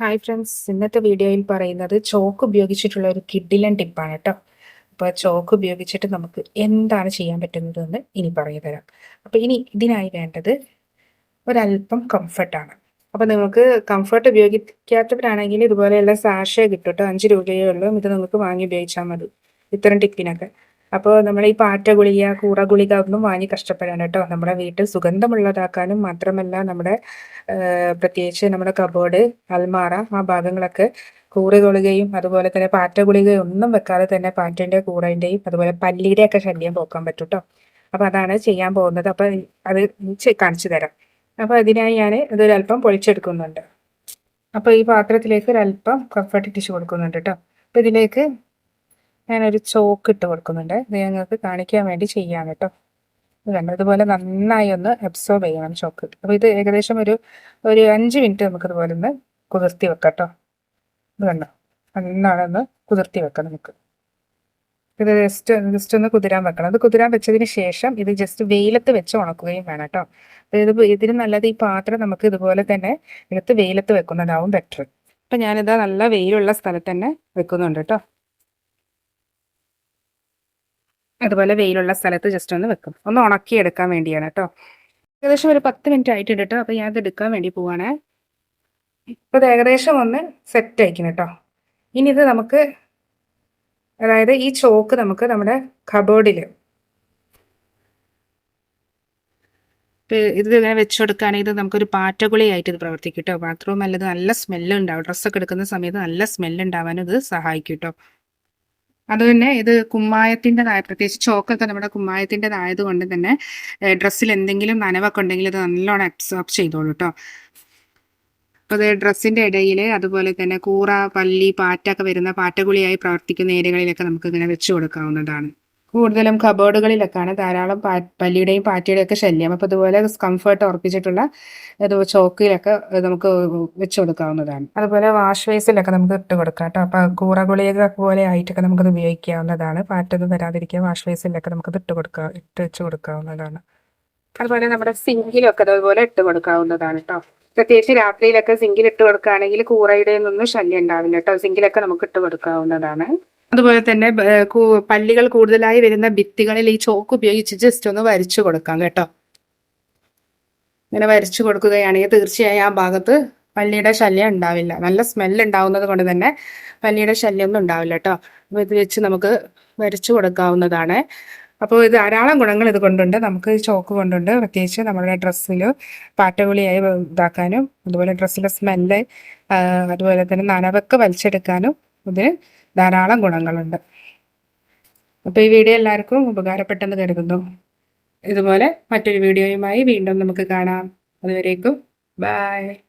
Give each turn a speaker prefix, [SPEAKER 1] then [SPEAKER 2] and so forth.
[SPEAKER 1] Hi friends ഇന്നത്തെ വീഡിയോയിൽ പറയുന്നത് ചോക്ക് ഉപയോഗിച്ചിട്ടുള്ള ഒരു കിഡിലൻ ടിപ്പാണ് കേട്ടോ. അപ്പോൾ ചോക്ക് ഉപയോഗിച്ചിട്ട് നമുക്ക് എന്താണ് ചെയ്യാൻ പറ്റുന്നതെന്ന് ഇനി പറഞ്ഞു തരാം. അപ്പോൾ ഇനി ഇതിനായി വേണ്ടത് ഒരല്പം കംഫർട്ടാണ് അപ്പോൾ നിങ്ങൾക്ക് കംഫർട്ട് ഉപയോഗിക്കാത്തവരാണെങ്കിൽ ഇതുപോലെയുള്ള സാഷേ കിട്ടും കേട്ടോ. അഞ്ച് രൂപയേ ഉള്ളൂ. ഇത് നിങ്ങൾക്ക് വാങ്ങി ഉപയോഗിച്ചാൽ മതി. ഇത്തരം ടിപ്പിനൊക്കെ അപ്പോൾ നമ്മൾ ഈ പാറ്റ ഗുളിക കൂറ ഗുളിക ഒന്നും വാങ്ങി കഷ്ടപ്പെടാൻ കേട്ടോ. നമ്മുടെ വീട്ടിൽ സുഗന്ധമുള്ളതാക്കാനും മാത്രമല്ല നമ്മുടെ പ്രത്യേകിച്ച് നമ്മുടെ കബോർഡ് അൽമാറ ആ ഭാഗങ്ങളൊക്കെ കൂറി ഗുളികയും അതുപോലെ തന്നെ പാറ്റ ഗുളികയും ഒന്നും വെക്കാതെ തന്നെ പാറ്റന്റെ കൂറേന്റെയും അതുപോലെ പല്ലിയുടെയൊക്കെ ശല്യം പോക്കാൻ പറ്റും കേട്ടോ അപ്പോൾ അതാണ് ചെയ്യാൻ പോകുന്നത്. അപ്പോൾ അത് കാണിച്ചു തരാം. അപ്പോൾ അതിനായി ഞാൻ ഇതൊരല്പം പൊളിച്ചെടുക്കുന്നുണ്ട്. അപ്പോൾ ഈ പാത്രത്തിലേക്ക് ഒരല്പം കംഫർട്ട് ടിഷ്യൂ കൊടുക്കുന്നുണ്ട് കേട്ടോ അപ്പോൾ ഇതിലേക്ക് ഞാനൊരു ചോക്ക് ഇട്ട് കൊടുക്കുന്നുണ്ട്. ഇത് ഞങ്ങൾക്ക് കാണിക്കാൻ വേണ്ടി ചെയ്യാം കേട്ടോ. നമ്മളിതുപോലെ നന്നായി ഒന്ന് അബ്സോർബ് ചെയ്യണം ചോക്ക്. അപ്പോൾ ഇത് ഏകദേശം ഒരു ഒരു അഞ്ച് മിനിറ്റ് നമുക്ക് ഇതുപോലെ ഒന്ന് കുതിർത്തി വെക്കാം കേട്ടോ. ഇത് കണ്ടോ? നന്നാണൊന്ന് കുതിർത്തി വെക്കാം നമുക്ക്. ഇത് ജസ്റ്റ് ജസ്റ്റ് ഒന്ന് കുതിരാൻ വെക്കണം. അത് കുതിരാൻ വെച്ചതിന് ശേഷം ഇത് ജസ്റ്റ് വെയിലത്ത് വെച്ച് ഉണക്കുകയും വേണം കേട്ടോ. ഇത് ഇതിന് നല്ലത് ഈ പാത്രം നമുക്ക് ഇതുപോലെ തന്നെ എടുത്ത് വെയിലത്ത് വെക്കുന്നതാവും ബെറ്റർ അപ്പം ഞാനിത് നല്ല വെയിലുള്ള സ്ഥലത്ത് തന്നെ വെക്കുന്നുണ്ട് കേട്ടോ. അതുപോലെ വെയിലുള്ള സ്ഥലത്ത് ജസ്റ്റ് ഒന്ന് വെക്കും. ഒന്ന് ഉണക്കി എടുക്കാൻ വേണ്ടിയാണ് കേട്ടോ ഏകദേശം ഒരു പത്ത് മിനിറ്റ് ആയിട്ടുണ്ട് കേട്ടോ അപ്പോൾ ഞാനത് എടുക്കാൻ വേണ്ടി പോവാണേ. ഇപ്പോൾ ഏകദേശം ഒന്ന് സെറ്റ് ആയിക്കണം കേട്ടോ ഇനി ഇത് നമുക്ക് അതായത് ഈ ചോക്ക് നമുക്ക് നമ്മുടെ കബോർഡിൽ ഇത് ഇങ്ങനെ വെച്ച് കൊടുക്കുകയാണെങ്കിൽ ഇത് നമുക്കൊരു പാറ്റഗുളിയായിട്ട് ഇത് പ്രവർത്തിക്കും കേട്ടോ ബാത്റൂം അല്ലത് നല്ല സ്മെല്ല് ഉണ്ടാവും. ഡ്രസ്സൊക്കെ എടുക്കുന്ന സമയത്ത് നല്ല സ്മെല്ല് ഉണ്ടാവാനും ഇത് സഹായിക്കും കേട്ടോ അതുതന്നെ ഇത് കുമ്മായത്തിന്റെതായ പ്രത്യേകിച്ച് ചോക്കൊക്കെ നമ്മുടെ കുമ്മായത്തിന്റെതായത് കൊണ്ട് തന്നെ ഡ്രസ്സിൽ എന്തെങ്കിലും നനവൊക്കെ ഉണ്ടെങ്കിൽ ഇത് നല്ലോണം അബ്സോർബ് ചെയ്തോളൂ കേട്ടോ അപ്പോൾ അത് ഡ്രസ്സിന്റെ ഇടയിൽ അതുപോലെ തന്നെ കൂറ പല്ലി പാറ്റൊക്കെ വരുന്ന പാറ്റകുളിയായി പ്രവർത്തിക്കുന്ന ഏരിയകളിലൊക്കെ നമുക്ക് ഇങ്ങനെ വെച്ച് കൊടുക്കാവുന്നതാണ്. കൂടുതലും കബോർഡുകളിലൊക്കെയാണ് ധാരാളം പാ പല്ലിയുടെയും പാറ്റയുടെയും ഒക്കെ ശല്യം. അപ്പോൾ അതുപോലെ കംഫർട്ട് ഉറപ്പിച്ചിട്ടുള്ള ചോക്കിലൊക്കെ നമുക്ക് വെച്ച് കൊടുക്കാവുന്നതാണ്. അതുപോലെ വാഷ് വേസിലൊക്കെ നമുക്ക് ഇട്ട് കൊടുക്കാം കേട്ടോ. അപ്പോൾ കൂറ പോലെ ആയിട്ടൊക്കെ നമുക്കത് ഉപയോഗിക്കാവുന്നതാണ്. പാറ്റൊന്നും വരാതിരിക്കുക വാഷ് വേസിലൊക്കെ നമുക്ക് ഇട്ട് കൊടുക്കാം ഇട്ട് വെച്ച് കൊടുക്കാവുന്നതാണ്. അതുപോലെ നമ്മുടെ സിങ്കിലൊക്കെ അതുപോലെ ഇട്ട് കൊടുക്കാവുന്നതാണ് കേട്ടോ. പ്രത്യേകിച്ച് രാത്രിയിലൊക്കെ സിങ്കിൽ ഇട്ട് കൊടുക്കുകയാണെങ്കിൽ കൂറയുടെ ഒന്നും ശല്യം ഉണ്ടാവില്ല കേട്ടോ. സിങ്കിലൊക്കെ നമുക്ക് ഇട്ട് കൊടുക്കാവുന്നതാണ്. അതുപോലെ തന്നെ പള്ളികൾ കൂടുതലായി വരുന്ന ഭിത്തികളിൽ ഈ ചോക്ക് ഉപയോഗിച്ച് ജസ്റ്റ് ഒന്ന് വരച്ചു കൊടുക്കാം കേട്ടോ. ഇങ്ങനെ വരച്ചു കൊടുക്കുകയാണെങ്കിൽ തീർച്ചയായും ആ ഭാഗത്ത് പല്ലിയുടെ ശല്യം ഉണ്ടാവില്ല. നല്ല സ്മെല്ല് ഉണ്ടാവുന്നത് കൊണ്ട് തന്നെ പല്ലിയുടെ ശല്യമൊന്നും ഉണ്ടാവില്ല കേട്ടോ. അപ്പോൾ ഇത് വെച്ച് നമുക്ക് വരച്ചു കൊടുക്കാവുന്നതാണ്. അപ്പോൾ ഇത് ധാരാളം ഗുണങ്ങൾ ഇത് കൊണ്ടുണ്ട്. നമുക്ക് ചോക്ക് കൊണ്ടുണ്ട്. പ്രത്യേകിച്ച് നമ്മുടെ ഡ്രസ്സിൽ പാറ്റകുളിയായി ഇതാക്കാനും അതുപോലെ ഡ്രസ്സിലെ സ്മെല്ല് അതുപോലെ തന്നെ നനവൊക്കെ വലിച്ചെടുക്കാനും ഇത് ധാരാളം ഗുണങ്ങളുണ്ട്. അപ്പോൾ ഈ വീഡിയോ എല്ലാവർക്കും ഉപകാരപ്പെട്ടെന്ന് കരുതുന്നു. ഇതുപോലെ മറ്റൊരു വീഡിയോയുമായി വീണ്ടും നമുക്ക് കാണാം. അതുവരേക്കും ബായ്